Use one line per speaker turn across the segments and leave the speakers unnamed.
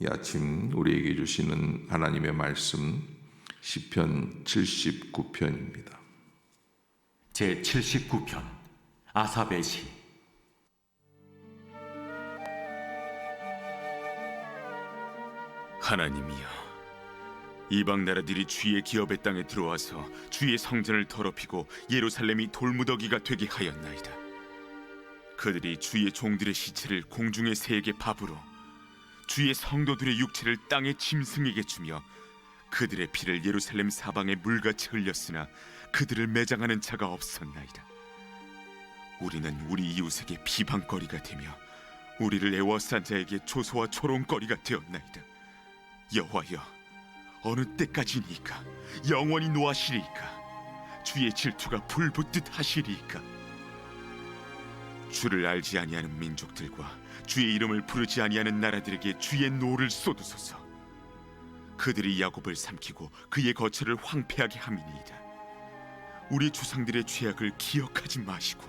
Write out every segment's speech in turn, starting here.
이 아침 우리에게 주시는 하나님의 말씀 시편 79편입니다.
제 79편 아삽의 시
하나님이여 이방 나라들이 주의 기업의 땅에 들어와서 주의 성전을 더럽히고 예루살렘이 돌무더기가 되게 하였나이다 그들이 주의 종들의 시체를 공중의 새에게 밥으로 주의 성도들의 육체를 땅의 짐승에게 주며 그들의 피를 예루살렘 사방에 물같이 흘렸으나 그들을 매장하는 자가 없었나이다. 우리는 우리 이웃에게 비방거리가 되며 우리를 애워싼 자에게 조소와 조롱거리가 되었나이다. 여호와여 어느 때까지니까? 영원히 노하시리이까? 주의 질투가 불붙듯 하시리이까 주를 알지 아니하는 민족들과 주의 이름을 부르지 아니하는 나라들에게 주의 노를 쏟으소서. 그들이 야곱을 삼키고 그의 거처를 황폐하게 함이니이다. 우리 조상들의 죄악을 기억하지 마시고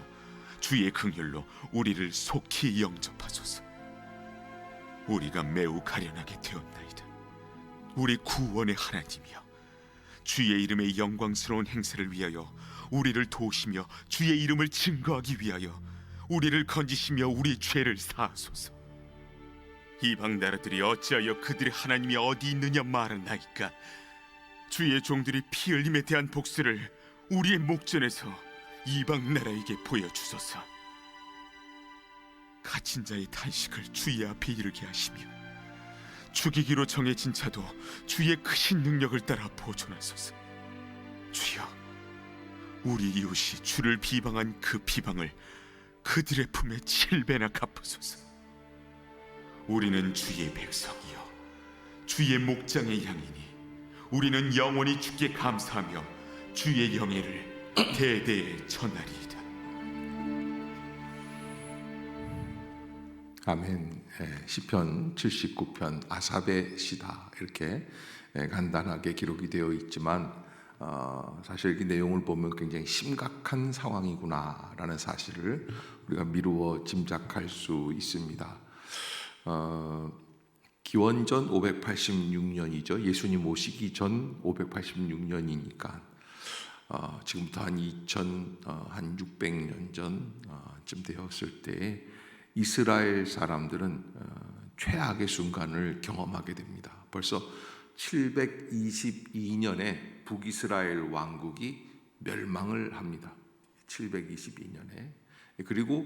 주의 긍휼로 우리를 속히 영접하소서. 우리가 매우 가련하게 되었나이다. 우리 구원의 하나님이여 주의 이름의 영광스러운 행세를 위하여 우리를 도우시며 주의 이름을 증거하기 위하여 우리를 건지시며 우리 죄를 사하소서. 이방 나라들이 어찌하여 그들의 하나님이 어디 있느냐 말하나이까? 주의 종들이 피 흘림에 대한 복수를 우리의 목전에서 이방 나라에게 보여주소서. 갇힌 자의 탄식을 주의 앞에 이르게 하시며 죽이기로 정해진 자도 주의 크신 능력을 따라 보존하소서. 주여, 우리 이웃이 주를 비방한 그 비방을 그들의 품에 칠배나 갚으소서. 우리는 주의 백성이요, 주의 목장의 양이니 우리는 영원히 주께 감사하며 주의 영예를 대대에 전하리이다.
아멘. 예, 시편 79편 아삽의 시다 이렇게 예, 간단하게 기록이 되어 있지만 어, 사실 이 내용을 보면 굉장히 심각한 상황이구나라는 사실을 우리가 미루어 짐작할 수 있습니다. 어, 기원전 586년이죠. 예수님 오시기 전 586년이니까 어, 지금부터 한 2000, 어, 한 600년 전쯤 되었을 때 이스라엘 사람들은 어, 최악의 순간을 경험하게 됩니다. 벌써 722년에 북이스라엘 왕국이 멸망을 합니다. 722년에 그리고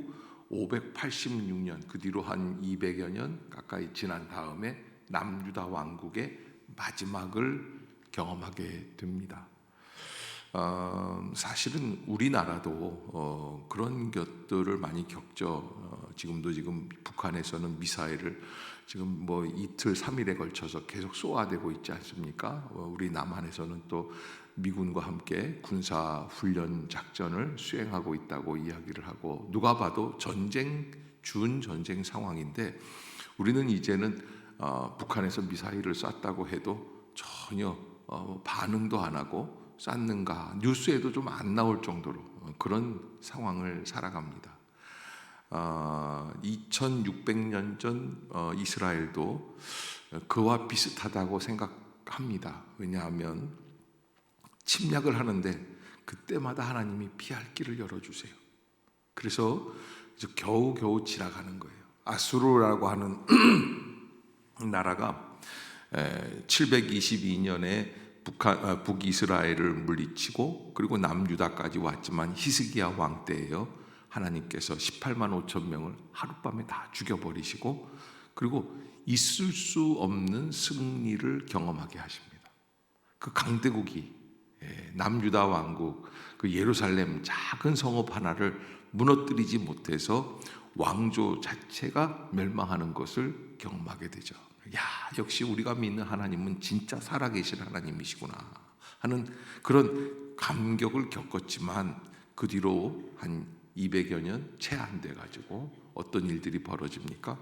586년 그 뒤로 한 200여 년 가까이 지난 다음에 남유다 왕국의 마지막을 경험하게 됩니다. 어, 사실은 우리나라도 어, 그런 것들을 많이 겪죠. 어, 지금도 지금 북한에서는 미사일을 지금 뭐 이틀 삼일에 걸쳐서 계속 쏘아대고 있지 않습니까? 어, 우리 남한에서는 또 미군과 함께 군사 훈련 작전을 수행하고 있다고 이야기를 하고 누가 봐도 전쟁 준 전쟁 상황인데 우리는 이제는 어, 북한에서 미사일을 쐈다고 해도 전혀 어, 반응도 안 하고 쌌는가 뉴스에도 좀 안 나올 정도로 그런 상황을 살아갑니다. 어, 2,600년 전 어, 이스라엘도 그와 비슷하다고 생각합니다. 왜냐하면 침략을 하는데 그때마다 하나님이 피할 길을 열어주세요. 그래서 겨우 겨우 지나가는 거예요. 아수르라고 하는 나라가 722년에 북한 아, 북이스라엘을 물리치고 그리고 남유다까지 왔지만 히스기야 왕 때에요. 하나님께서 18만 5천 명을 하룻밤에 다 죽여버리시고 그리고 있을 수 없는 승리를 경험하게 하십니다. 그 강대국이 예, 남유다 왕국 그 예루살렘 작은 성읍 하나를 무너뜨리지 못해서 왕조 자체가 멸망하는 것을 경험하게 되죠. 야, 역시 우리가 믿는 하나님은 진짜 살아계신 하나님이시구나 하는 그런 감격을 겪었지만 그 뒤로 한 200여 년 채 안 돼 가지고 어떤 일들이 벌어집니까?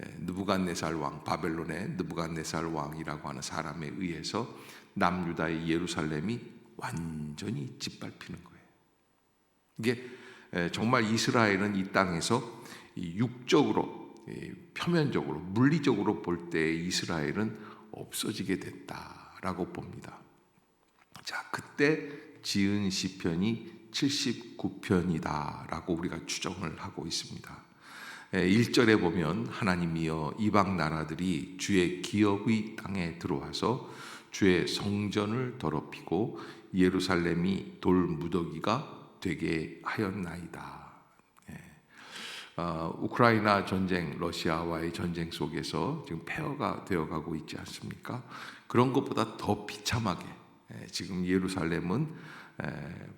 예, 느부갓네살 왕 바벨론의 느부갓네살 왕이라고 하는 사람에 의해서 남유다의 예루살렘이 완전히 짓밟히는 거예요. 이게 예, 정말 이스라엘은 이 땅에서 육적으로 이 표면적으로 물리적으로 볼 때 이스라엘은 없어지게 됐다라고 봅니다. 자, 그때 지은 시편이 79편이다 라고 우리가 추정을 하고 있습니다. 1절에 보면 하나님이여 이방 나라들이 주의 기업의 땅에 들어와서 주의 성전을 더럽히고 예루살렘이 돌 무더기가 되게 하였나이다. 어, 우크라이나 전쟁, 러시아와의 전쟁 속에서 지금 폐허가 되어가고 있지 않습니까? 그런 것보다 더 비참하게 에, 지금 예루살렘은 에,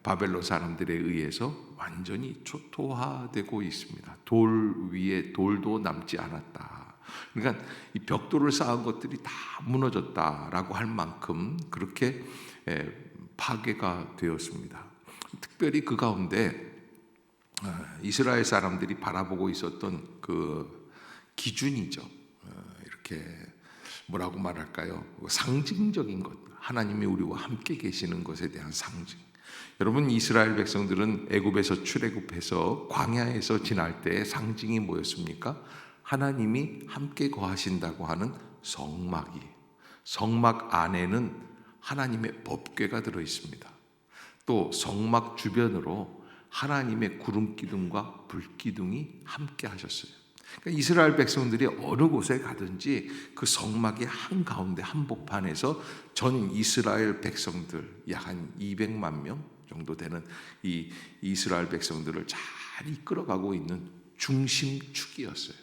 바벨론 사람들에 의해서 완전히 초토화되고 있습니다. 돌 위에 돌도 남지 않았다. 그러니까 이 벽돌을 쌓은 것들이 다 무너졌다라고 할 만큼 그렇게 에, 파괴가 되었습니다. 특별히 그 가운데 아, 이스라엘 사람들이 바라보고 있었던 그 기준이죠. 어, 이렇게 뭐라고 말할까요? 상징적인 것. 하나님이 우리와 함께 계시는 것에 대한 상징. 여러분 이스라엘 백성들은 애굽에서 출애굽해서 광야에서 지날 때 상징이 뭐였습니까? 하나님이 함께 거하신다고 하는 성막이 성막 안에는 하나님의 법궤가 들어 있습니다. 또 성막 주변으로 하나님의 구름 기둥과 불 기둥이 함께 하셨어요. 그러니까 이스라엘 백성들이 어느 곳에 가든지 그 성막의 한 가운데 한복판에서 전 이스라엘 백성들 약 한 200만 명 정도 되는 이 이스라엘 백성들을 잘 이끌어가고 있는 중심축이었어요.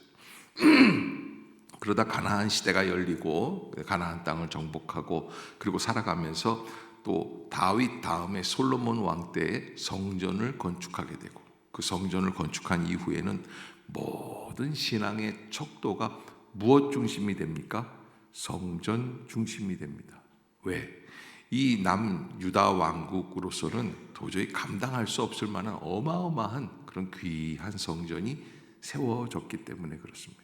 그러다 가나안 시대가 열리고 가나안 땅을 정복하고 그리고 살아가면서 또 다윗 다음에 솔로몬 왕 때에 성전을 건축하게 되고 그 성전을 건축한 이후에는 모든 신앙의 척도가 무엇 중심이 됩니까? 성전 중심이 됩니다. 왜? 이 남유다 왕국으로서는 도저히 감당할 수 없을 만한 어마어마한 그런 귀한 성전이 세워졌기 때문에 그렇습니다.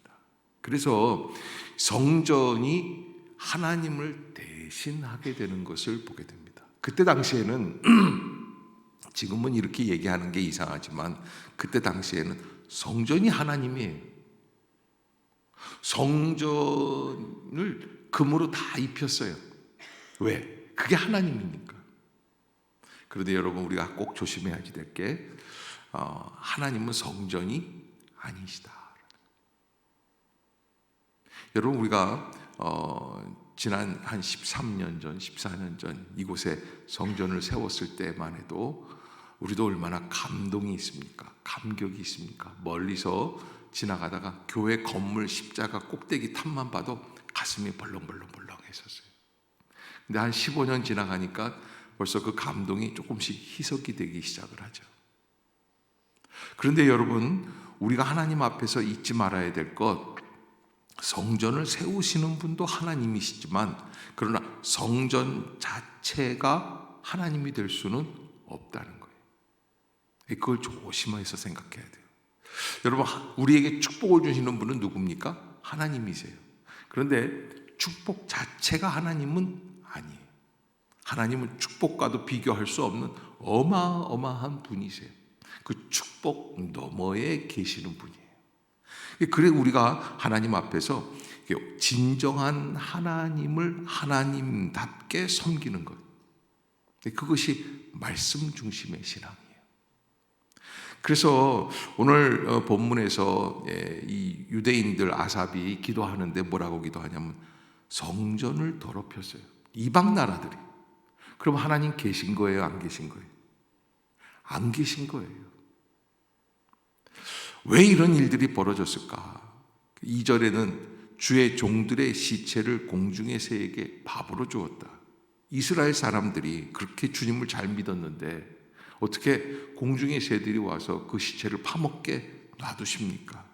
그래서 성전이 하나님을 대신하게 되는 것을 보게 됩니다. 그때 당시에는 지금은 이렇게 얘기하는 게 이상하지만 그때 당시에는 성전이 하나님이에요. 성전을 금으로 다 입혔어요. 왜? 그게 하나님이니까. 그런데 여러분 우리가 꼭 조심해야지 될게 어, 하나님은 성전이 아니시다. 여러분 우리가 어, 지난 한 13년 전, 14년 전 이곳에 성전을 세웠을 때만 해도 우리도 얼마나 감동이 있습니까? 감격이 있습니까? 멀리서 지나가다가 교회 건물 십자가 꼭대기 탑만 봐도 가슴이 벌렁벌렁벌렁 했었어요. 근데 한 15년 지나가니까 벌써 그 감동이 조금씩 희석이 되기 시작을 하죠. 그런데 여러분, 우리가 하나님 앞에서 잊지 말아야 될 것, 성전을 세우시는 분도 하나님이시지만, 그러나 성전 자체가 하나님이 될 수는 없다는 거예요. 그걸 조심해서 생각해야 돼요. 여러분, 우리에게 축복을 주시는 분은 누굽니까? 하나님이세요. 그런데 축복 자체가 하나님은. 하나님은 축복과도 비교할 수 없는 어마어마한 분이세요. 그 축복 너머에 계시는 분이에요. 그래 우리가 하나님 앞에서 진정한 하나님을 하나님답게 섬기는 것. 그것이 말씀 중심의 신앙이에요. 그래서 오늘 어, 본문에서 예, 이 유대인들 아삽이 기도하는데 뭐라고 기도하냐면 성전을 더럽혔어요. 이방 나라들이. 그럼 하나님 계신 거예요? 안 계신 거예요? 안 계신 거예요. 왜 이런 일들이 벌어졌을까? 2절에는 주의 종들의 시체를 공중의 새에게 밥으로 주었다. 이스라엘 사람들이 그렇게 주님을 잘 믿었는데 어떻게 공중의 새들이 와서 그 시체를 파먹게 놔두십니까?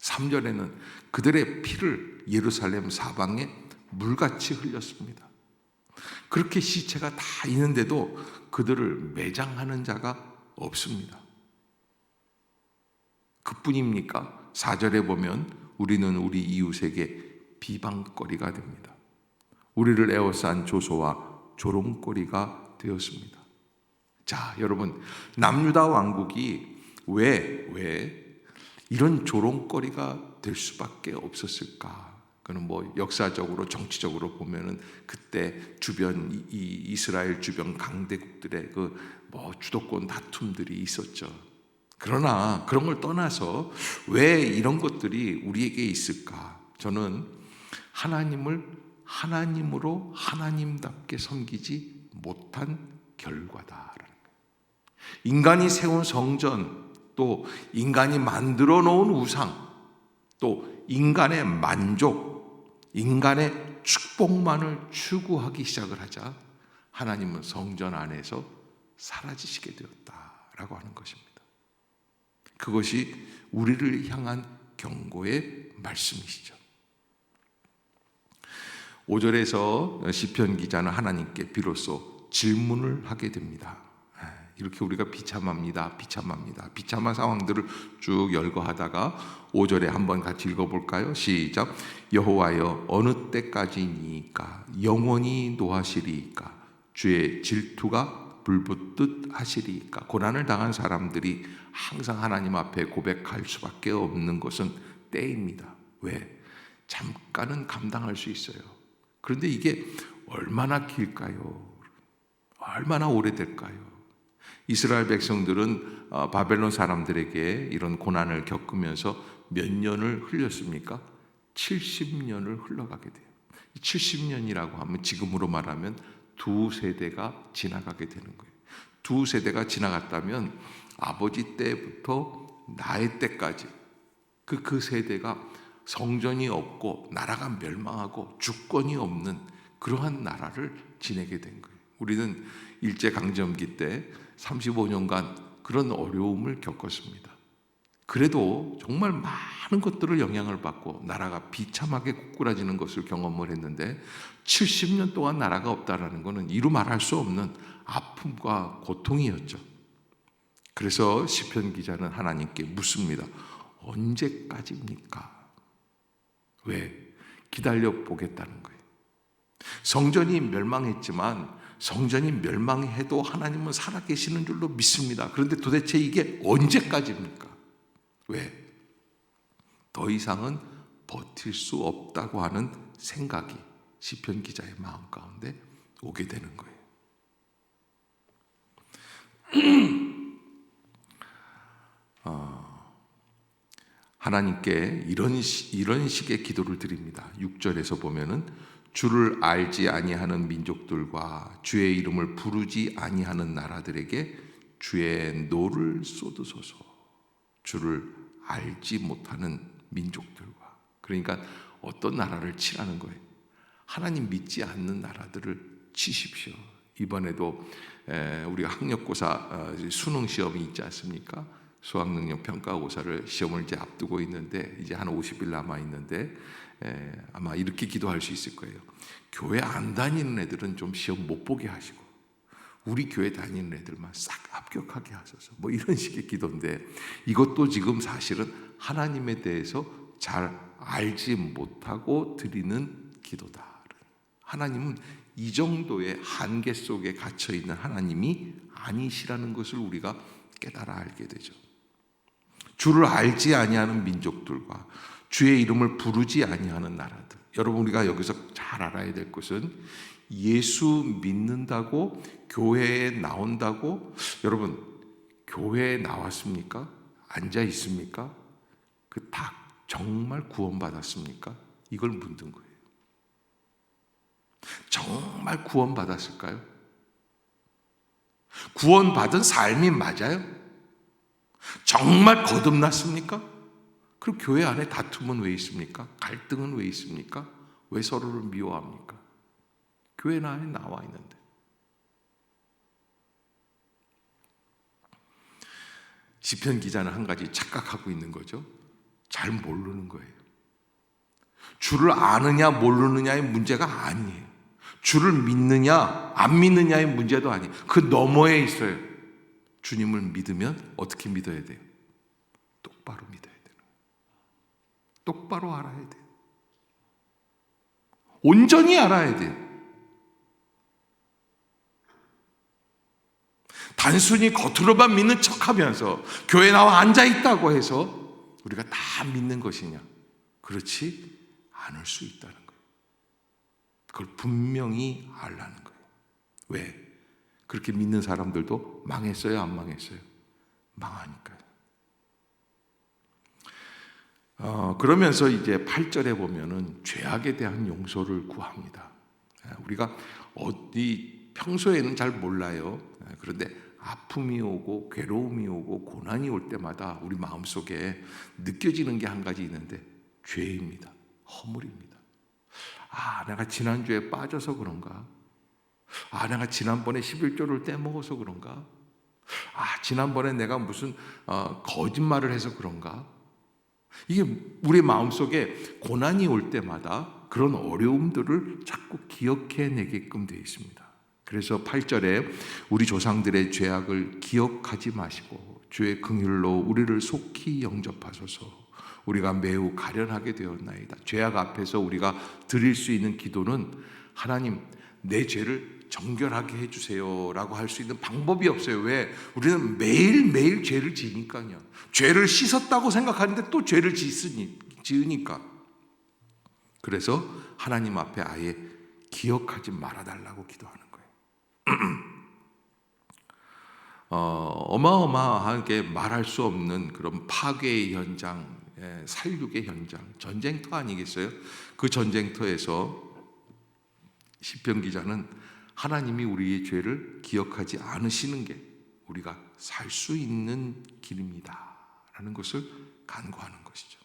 3절에는 그들의 피를 예루살렘 사방에 물같이 흘렸습니다. 그렇게 시체가 다 있는데도 그들을 매장하는 자가 없습니다. 그뿐입니까? 4절에 보면 우리는 우리 이웃에게 비방거리가 됩니다. 우리를 에워싼 조소와 조롱거리가 되었습니다. 자, 여러분, 남유다 왕국이 왜, 왜 이런 조롱거리가 될 수밖에 없었을까? 그는 뭐 역사적으로 정치적으로 보면은 그때 주변 이- 이 이스라엘 주변 강대국들의 그 뭐 주도권 다툼들이 있었죠. 그러나 그런 걸 떠나서 왜 이런 것들이 우리에게 있을까? 저는 하나님을 하나님으로 하나님답게 섬기지 못한 거예요. 인간이 세운 성전, 또 인간이 만들어 놓은 우상, 또 인간의 만족, 인간의 축복만을 추구하기 시작을 하자 하나님은 성전 안에서 사라지시게 되었다라고 하는 것입니다. 그것이 우리를 향한 경고의 말씀이시죠. 5절에서 시편 기자는 하나님께 비로소 질문을 하게 됩니다. 아, 이렇게 우리가 비참합니다. 비참합니다. 비참한 상황들을 쭉 열거하다가 5절에 한번 같이 읽어볼까요? 시작. 여호와여 어느 때까지니까 영원히 노하시리이까 주의 질투가 불붙듯 하시리이까 고난을 당한 사람들이 항상 하나님 앞에 고백할 수밖에 없는 것은 때입니다. 왜? 잠깐은 감당할 수 있어요. 그런데 이게 얼마나 길까요? 얼마나 오래될까요? 이스라엘 백성들은 어, 바벨론 사람들에게 이런 고난을 겪으면서 몇 년을 흘렸습니까? 70년을 흘러가게 돼요. 70년이라고 하면 지금으로 말하면 두 세대가 지나가게 되는 거예요. 두 세대가 지나갔다면 아버지 때부터 나의 때까지 그, 그 세대가 성전이 없고 나라가 멸망하고 주권이 없는 그러한 나라를 지내게 된 거예요. 우리는 일제강점기 때 35년간 그런 어려움을 겪었습니다. 그래도 정말 많은 것들을 영향을 받고 나라가 비참하게 꾸꾸라지는 것을 경험을 했는데 70년 동안 나라가 없다라는 것은 이루 말할 수 없는 아픔과 고통이었죠. 그래서 시편 기자는 하나님께 묻습니다. 언제까지입니까? 왜? 기다려 보겠다는 거예요. 성전이 멸망했지만 성전이 멸망해도 하나님은 살아계시는 줄로 믿습니다. 그런데 도대체 이게 언제까지입니까? 왜? 더 이상은 버틸 수 없다고 하는 생각이 시편 기자의 마음 가운데 오게 되는 거예요. 어, 하나님께 이런 시- 이런 식의 기도를 드립니다. 6절에서 보면은 주를 알지 아니하는 민족들과 주의 이름을 부르지 아니하는 나라들에게 주의 노를 쏟으소서. 주를 알지 못하는 민족들과 그러니까 어떤 나라를 치라는 거예요. 하나님 믿지 않는 나라들을 치십시오. 이번에도 에, 우리가 학력고사 어, 수능 시험이 있지 않습니까? 수학능력 평가고사를 시험을 이제 앞두고 있는데 이제 한 50일 남아 있는데 에, 아마 이렇게 기도할 수 있을 거예요. 교회 안 다니는 애들은 좀 시험 못 보게 하시고 우리 교회 다니는 애들만 싹 합격하게 하소서. 뭐 이런 식의 기도인데 이것도 지금 사실은 하나님에 대해서 잘 알지 못하고 드리는 기도다. 하나님은 이 정도의 한계 속에 갇혀 있는 하나님이 아니시라는 것을 우리가 깨달아 알게 되죠. 주를 알지 아니하는 민족들과 주의 이름을 부르지 아니하는 나라들. 여러분 우리가 여기서 잘 알아야 될 것은 예수 믿는다고 교회에 나온다고 여러분 교회에 나왔습니까? 앉아 있습니까? 그 다 정말 구원받았습니까? 이걸 묻는 거예요. 정말 구원받았을까요? 구원받은 삶이 맞아요? 정말 거듭났습니까? 그럼 교회 안에 다툼은 왜 있습니까? 갈등은 왜 있습니까? 왜 서로를 미워합니까? 교회 안에 나와 있는데. 시편 기자는 한 가지 착각하고 있는 거죠. 잘 모르는 거예요. 주를 아느냐 모르느냐의 문제가 아니에요. 주를 믿느냐 안 믿느냐의 문제도 아니에요. 그 너머에 있어요. 주님을 믿으면 어떻게 믿어야 돼요? 똑바로 돼요. 똑바로 알아야 돼요. 온전히 알아야 돼요. 단순히 겉으로만 믿는 척 하면서 교회 나와 앉아 있다고 해서 우리가 다 믿는 것이냐? 그렇지 않을 수 있다는 거예요. 그걸 분명히 알라는 거예요. 왜? 그렇게 믿는 사람들도 망했어요, 안 망했어요? 망하니까요. 어, 그러면서 이제 8절에 보면은 죄악에 대한 용서를 구합니다. 예, 우리가 어디 평소에는 잘 몰라요. 예, 그런데 아픔이 오고 괴로움이 오고 고난이 올 때마다 우리 마음속에 느껴지는 게 한 가지 있는데 죄입니다. 허물입니다. 아, 내가 지난주에 빠져서 그런가? 아, 내가 지난번에 11조를 떼먹어서 그런가? 아, 지난번에 내가 무슨 어, 거짓말을 해서 그런가? 이게 우리 마음속에 고난이 올 때마다 그런 어려움들을 자꾸 기억해내게끔 되어 있습니다. 그래서 8절에 우리 조상들의 죄악을 기억하지 마시고 주의 긍휼로 우리를 속히 영접하소서. 우리가 매우 가련하게 되었나이다. 죄악 앞에서 우리가 드릴 수 있는 기도는 하나님 내 죄를 정결하게 해주세요라고 할 수 있는 방법이 없어요. 왜? 우리는 매일 매일 죄를 지니까요. 죄를 씻었다고 생각하는데 또 죄를 짓으니 지으니까. 그래서 하나님 앞에 아예 기억하지 말아달라고 기도하는 거예요. 어, 어마어마하게 말할 수 없는 그런 파괴의 현장, 예, 살육의 현장, 전쟁터 아니겠어요? 그 전쟁터에서 시편 기자는 하나님이 우리의 죄를 기억하지 않으시는 게 우리가 살 수 있는 길입니다 라는 것을 간구하는 것이죠.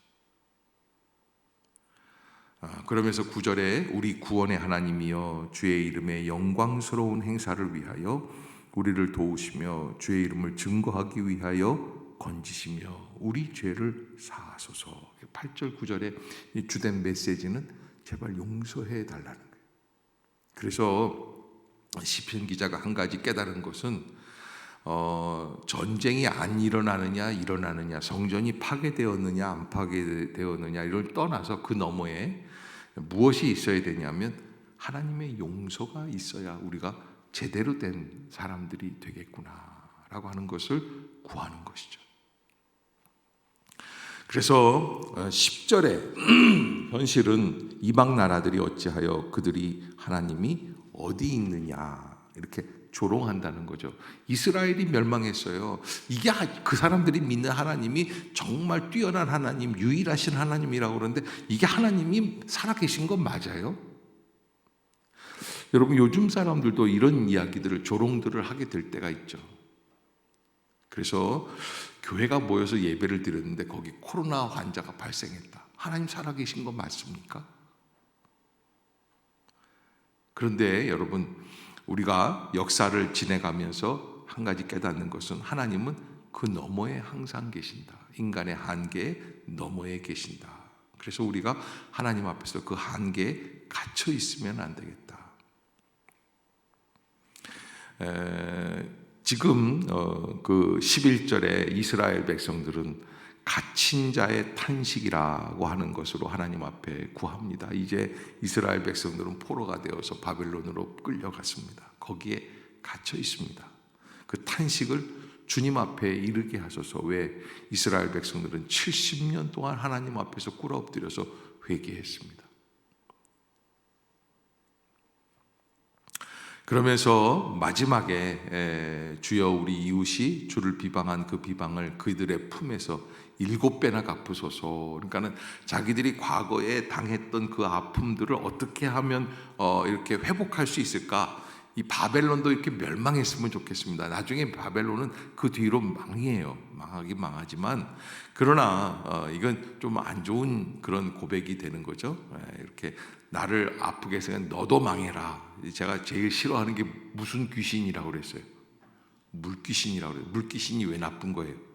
아, 그러면서 구절에 우리 구원의 하나님이여 주의 이름의 영광스러운 행사를 위하여 우리를 도우시며 주의 이름을 증거하기 위하여 건지시며 우리 죄를 사하소서. 8절 9절의 주된 메시지는 제발 용서해 달라는 거예요. 그래서 시편 기자가 한 가지 깨달은 것은 어, 전쟁이 안 일어나느냐 일어나느냐 성전이 파괴되었느냐 안 파괴되었느냐 이걸 떠나서 그 너머에 무엇이 있어야 되냐면 하나님의 용서가 있어야 우리가 제대로 된 사람들이 되겠구나라고 하는 것을 구하는 것이죠. 그래서 10절에 현실은 이방 나라들이 어찌하여 그들이 하나님이 어디 있느냐 이렇게 조롱한다는 거죠. 이스라엘이 멸망했어요. 이게 그 사람들이 믿는 하나님이 정말 뛰어난 하나님, 유일하신 하나님이라고 그러는데 이게 하나님이 살아계신 건 맞아요? 여러분 요즘 사람들도 이런 이야기들을 조롱들을 하게 될 때가 있죠. 그래서 교회가 모여서 예배를 드렸는데 거기 코로나 환자가 발생했다. 하나님 살아계신 거 맞습니까? 그런데 여러분 우리가 역사를 지내가면서 한 가지 깨닫는 것은 하나님은 그 너머에 항상 계신다. 인간의 한계 너머에 계신다. 그래서 우리가 하나님 앞에서 그 한계에 갇혀 있으면 안 되겠다. 에, 지금 어, 그 11절에 이스라엘 백성들은 갇힌 자의 탄식이라고 하는 것으로 하나님 앞에 구합니다. 이제 이스라엘 백성들은 포로가 되어서 바벨론으로 끌려갔습니다. 거기에 갇혀 있습니다. 그 탄식을 주님 앞에 이르게 하소서. 왜 이스라엘 백성들은 70년 동안 하나님 앞에서 꿇어 엎드려서 회개했습니다. 그러면서 마지막에 주여 우리 이웃이 주를 비방한 그 비방을 그들의 품에서 일곱 배나 갚으소서. 그러니까는 자기들이 과거에 당했던 그 아픔들을 어떻게 하면 어 이렇게 회복할 수 있을까? 이 바벨론도 이렇게 멸망했으면 좋겠습니다. 나중에 바벨론은 그 뒤로 망해요. 망하긴 망하지만 그러나 어 이건 좀 안 좋은 그런 고백이 되는 거죠. 이렇게 나를 아프게 해서 너도 망해라. 제가 제일 싫어하는 게 무슨 귀신이라고 그랬어요. 물귀신이라고 그래요. 물귀신이 왜 나쁜 거예요?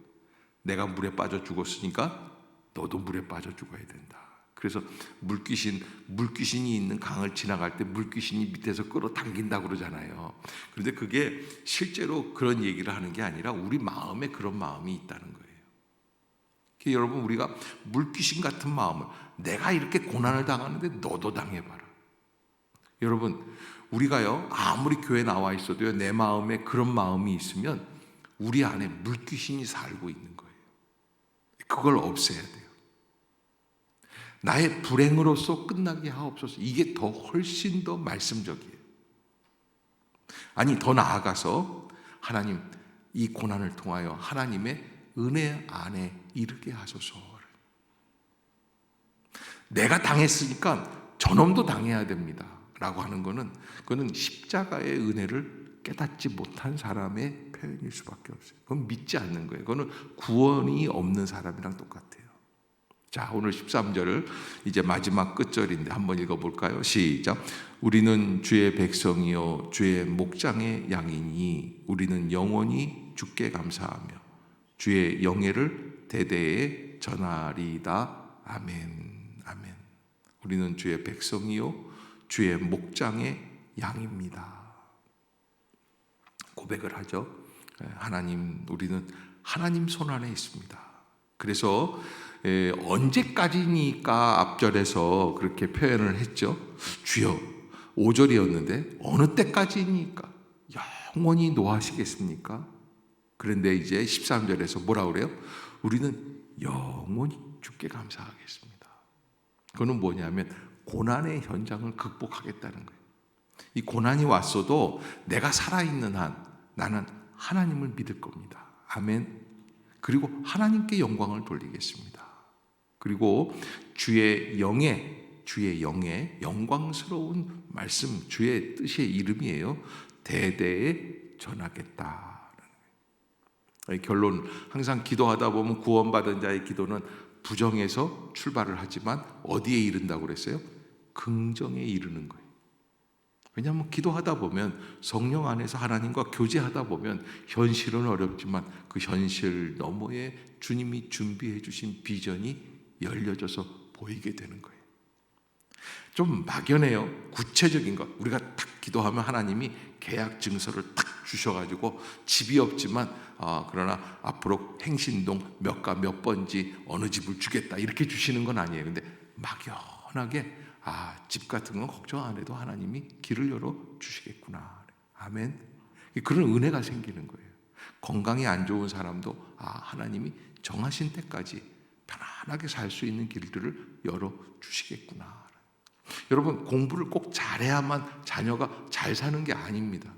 내가 물에 빠져 죽었으니까 너도 물에 빠져 죽어야 된다. 그래서 물귀신, 물귀신이 있는 강을 지나갈 때 물귀신이 밑에서 끌어당긴다 그러잖아요. 그런데 그게 실제로 그런 얘기를 하는 게 아니라 우리 마음에 그런 마음이 있다는 거예요. 여러분 우리가 물귀신 같은 마음을 내가 이렇게 고난을 당하는데 너도 당해봐라. 여러분 우리가요 아무리 교회 나와 있어도요 내 마음에 그런 마음이 있으면 우리 안에 물귀신이 살고 있는 거예요. 그걸 없애야 돼요. 나의 불행으로서 끝나게 하옵소서. 이게 더 훨씬 더 말씀적이에요. 아니 더 나아가서 하나님 이 고난을 통하여 하나님의 은혜 안에 이르게 하소서. 내가 당했으니까 저놈도 당해야 됩니다. 라고 하는 거는 그거는 십자가의 은혜를 깨닫지 못한 사람의 표현일 수밖에 없어요. 그건 믿지 않는 거예요. 그거는 구원이 없는 사람이랑 똑같아요. 자, 오늘 13절을 이제 마지막 끝절인데 한번 읽어 볼까요? 시작. 우리는 주의 백성이요 주의 목장의 양이니 우리는 영원히 주께 감사하며 주의 영예를 대대에 전하리다. 아멘. 아멘. 우리는 주의 백성이요 주의 목장의 양입니다. 고백을 하죠. 예, 하나님, 우리는 하나님 손 안에 있습니다. 그래서 에, 언제까지니까 앞절에서 그렇게 표현을 했죠. 주여, 5절이었는데 어느 때까지니까 영원히 노하시겠습니까? 그런데 이제 13절에서 뭐라 그래요? 우리는 영원히 주께 감사하겠습니다. 그거는 뭐냐면 고난의 현장을 극복하겠다는 거예요. 이 고난이 왔어도 내가 살아있는 한 나는 하나님을 믿을 겁니다. 아멘. 그리고 하나님께 영광을 돌리겠습니다. 그리고 주의 영의 주의 영의 영광스러운 말씀 주의 뜻의 이름이에요. 대대에 전하겠다. 결론 항상 기도하다 보면 구원받은 자의 기도는 부정에서 출발을 하지만 어디에 이른다고 그랬어요? 긍정에 이르는 거예요. 왜냐하면 기도하다 보면 성령 안에서 하나님과 교제하다 보면 현실은 어렵지만 그 현실 너머에 주님이 준비해 주신 비전이 열려져서 보이게 되는 거예요. 좀 막연해요. 구체적인 것. 우리가 딱 기도하면 하나님이 계약 증서를 딱 주셔가지고 집이 없지만 아, 그러나 앞으로 행신동 몇가 몇 번지 어느 집을 주겠다 이렇게 주시는 건 아니에요. 근데 막연하게 아, 집 같은 건 걱정 안 해도 하나님이 길을 열어 주시겠구나. 아멘. 그런 은혜가 생기는 거예요. 건강이 안 좋은 사람도 아, 하나님이 정하신 때까지 편안하게 살 수 있는 길들을 열어 주시겠구나. 여러분, 공부를 꼭 잘해야만 자녀가 잘 사는 게 아닙니다.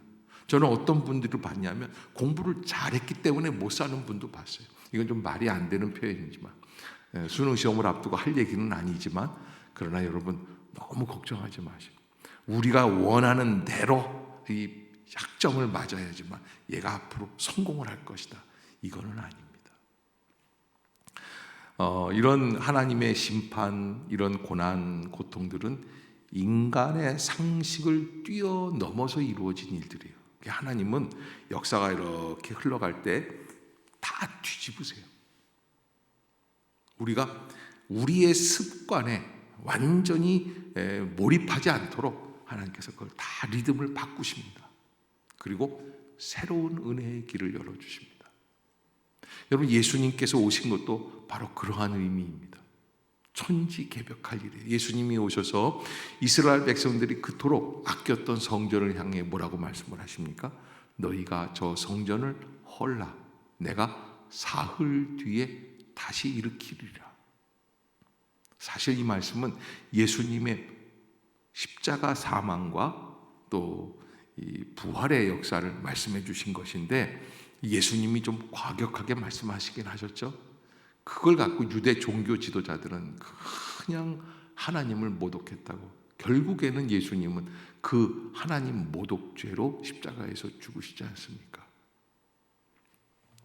저는 어떤 분들을 봤냐면 공부를 잘했기 때문에 못 사는 분도 봤어요. 이건 좀 말이 안 되는 표현이지만 예, 수능 시험을 앞두고 할 얘기는 아니지만 그러나 여러분 너무 걱정하지 마시고 우리가 원하는 대로 이 학점을 맞아야지만 얘가 앞으로 성공을 할 것이다. 이거는 아닙니다. 어, 이런 하나님의 심판, 이런 고난, 고통들은 인간의 상식을 뛰어넘어서 이루어진 일들이에요. 하나님은 역사가 이렇게 흘러갈 때 다 뒤집으세요. 우리가 우리의 습관에 완전히 몰입하지 않도록 하나님께서 그걸 다 리듬을 바꾸십니다. 그리고 새로운 은혜의 길을 열어주십니다. 여러분, 예수님께서 오신 것도 바로 그러한 의미입니다. 천지 개벽할 일이에요. 예수님이 오셔서 이스라엘 백성들이 그토록 아꼈던 성전을 향해 뭐라고 말씀을 하십니까? 너희가 저 성전을 헐라. 내가 사흘 뒤에 다시 일으키리라. 사실 이 말씀은 예수님의 십자가 사망과 또이 부활의 역사를 말씀해 주신 것인데 예수님이 좀 과격하게 말씀하시긴 하셨죠. 그걸 갖고 유대 종교 지도자들은 그냥 하나님을 모독했다고. 결국에는 예수님은 그 하나님 모독죄로 십자가에서 죽으시지 않습니까?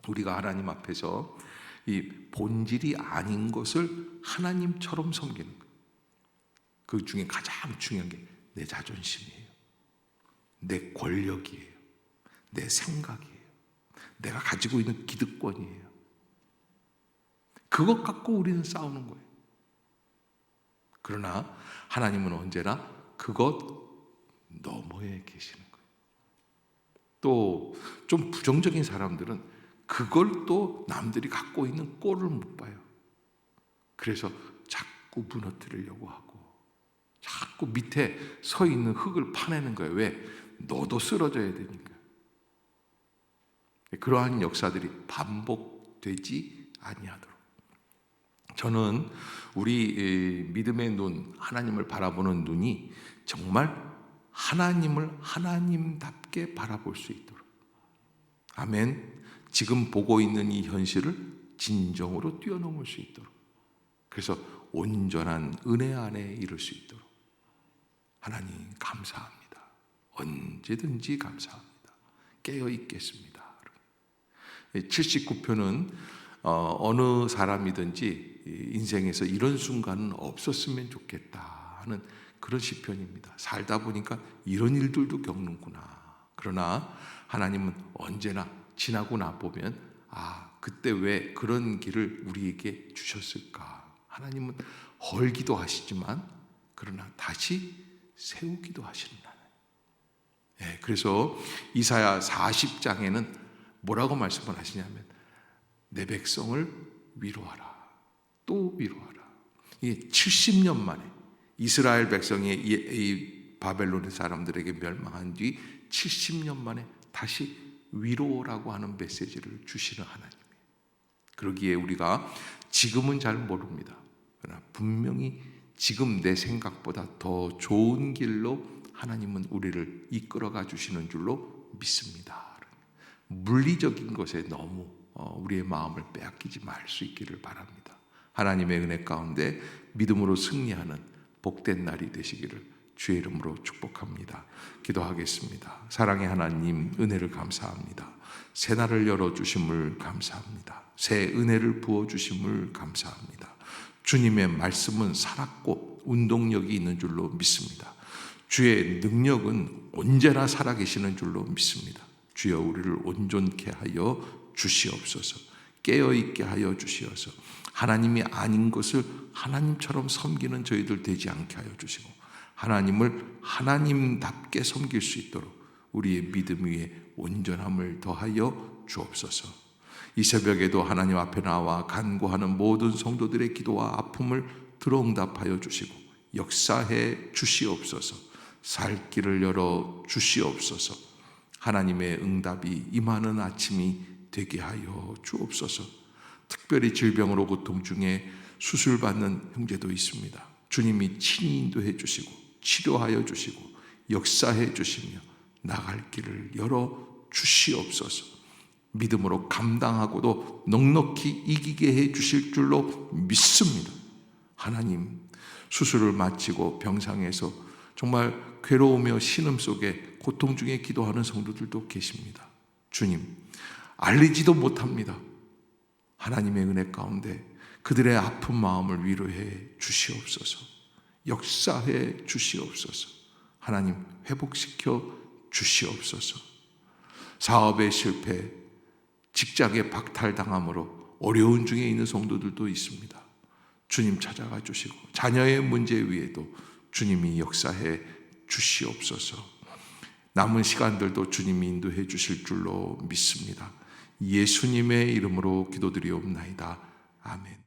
우리가 하나님 앞에서 이 본질이 아닌 것을 하나님처럼 섬기는 거예요. 그 중에 가장 중요한 게 내 자존심이에요. 내 권력이에요. 내 생각이에요. 내가 가지고 있는 기득권이에요. 그것 갖고 우리는 싸우는 거예요. 그러나 하나님은 언제나 그것 너머에 계시는 거예요. 또 좀 부정적인 사람들은 그걸 또 남들이 갖고 있는 꼴을 못 봐요. 그래서 자꾸 무너뜨리려고 하고 자꾸 밑에 서 있는 흙을 파내는 거예요. 왜? 너도 쓰러져야 되니까. 그러한 역사들이 반복되지 아니하도록 저는 우리 이, 믿음의 눈, 하나님을 바라보는 눈이 정말 하나님을 하나님답게 바라볼 수 있도록. 아멘. 지금 보고 있는 이 현실을 진정으로 뛰어넘을 수 있도록. 그래서 온전한 은혜 안에 이룰 수 있도록. 하나님 감사합니다. 언제든지 감사합니다. 깨어 있겠습니다. 79표는 어, 어느 사람이든지 인생에서 이런 순간은 없었으면 좋겠다 하는 그런 시편입니다. 살다 보니까 이런 일들도 겪는구나. 그러나 하나님은 언제나 지나고 나 보면 아 그때 왜 그런 길을 우리에게 주셨을까? 하나님은 헐기도 하시지만 그러나 다시 세우기도 하시는 하나님. 예, 그래서 이사야 40장에는 뭐라고 말씀을 하시냐면 내 백성을 위로하라. 또 위로하라. 이게 70년 만에 이스라엘 백성이 바벨론의 사람들에게 멸망한 뒤 70년 만에 다시 위로라고 하는 메시지를 주시는 하나님이에요. 그러기에 우리가 지금은 잘 모릅니다. 그러나 분명히 지금 내 생각보다 더 좋은 길로 하나님은 우리를 이끌어가 주시는 줄로 믿습니다. 물리적인 것에 너무 어, 우리의 마음을 빼앗기지 말 수 있기를 바랍니다. 하나님의 은혜 가운데 믿음으로 승리하는 복된 날이 되시기를 주의 이름으로 축복합니다. 기도하겠습니다. 사랑의 하나님 은혜를 감사합니다. 새 날을 열어 주심을 감사합니다. 새 은혜를 부어 주심을 감사합니다. 주님의 말씀은 살았고 운동력이 있는 줄로 믿습니다. 주의 능력은 언제나 살아계시는 줄로 믿습니다. 주여 우리를 온전케 하여 주시옵소서. 깨어 있게 하여 주시어서 하나님이 아닌 것을 하나님처럼 섬기는 저희들 되지 않게 하여 주시고 하나님을 하나님답게 섬길 수 있도록 우리의 믿음 위에 온전함을 더하여 주옵소서. 이 새벽에도 하나님 앞에 나와 간구하는 모든 성도들의 기도와 아픔을 들어응답하여 주시고 역사해 주시옵소서. 살 길을 열어 주시옵소서. 하나님의 응답이 임하는 아침이 되게 하여 주옵소서. 특별히 질병으로 고통 중에 수술받는 형제도 있습니다. 주님이 친히 인도해 주시고 치료하여 주시고 역사해 주시며 나갈 길을 열어 주시옵소서. 믿음으로 감당하고도 넉넉히 이기게 해 주실 줄로 믿습니다. 하나님 수술을 마치고 병상에서 정말 괴로우며 신음 속에 고통 중에 기도하는 성도들도 계십니다. 주님 알리지도 못합니다. 하나님의 은혜 가운데 그들의 아픈 마음을 위로해 주시옵소서. 역사해 주시옵소서. 하나님 회복시켜 주시옵소서. 사업의 실패, 직장의 박탈당함으로 어려운 중에 있는 성도들도 있습니다. 주님 찾아가 주시고 자녀의 문제 위에도 주님이 역사해 주시옵소서. 남은 시간들도 주님이 인도해 주실 줄로 믿습니다. 예수님의 이름으로 기도드리옵나이다. 아멘.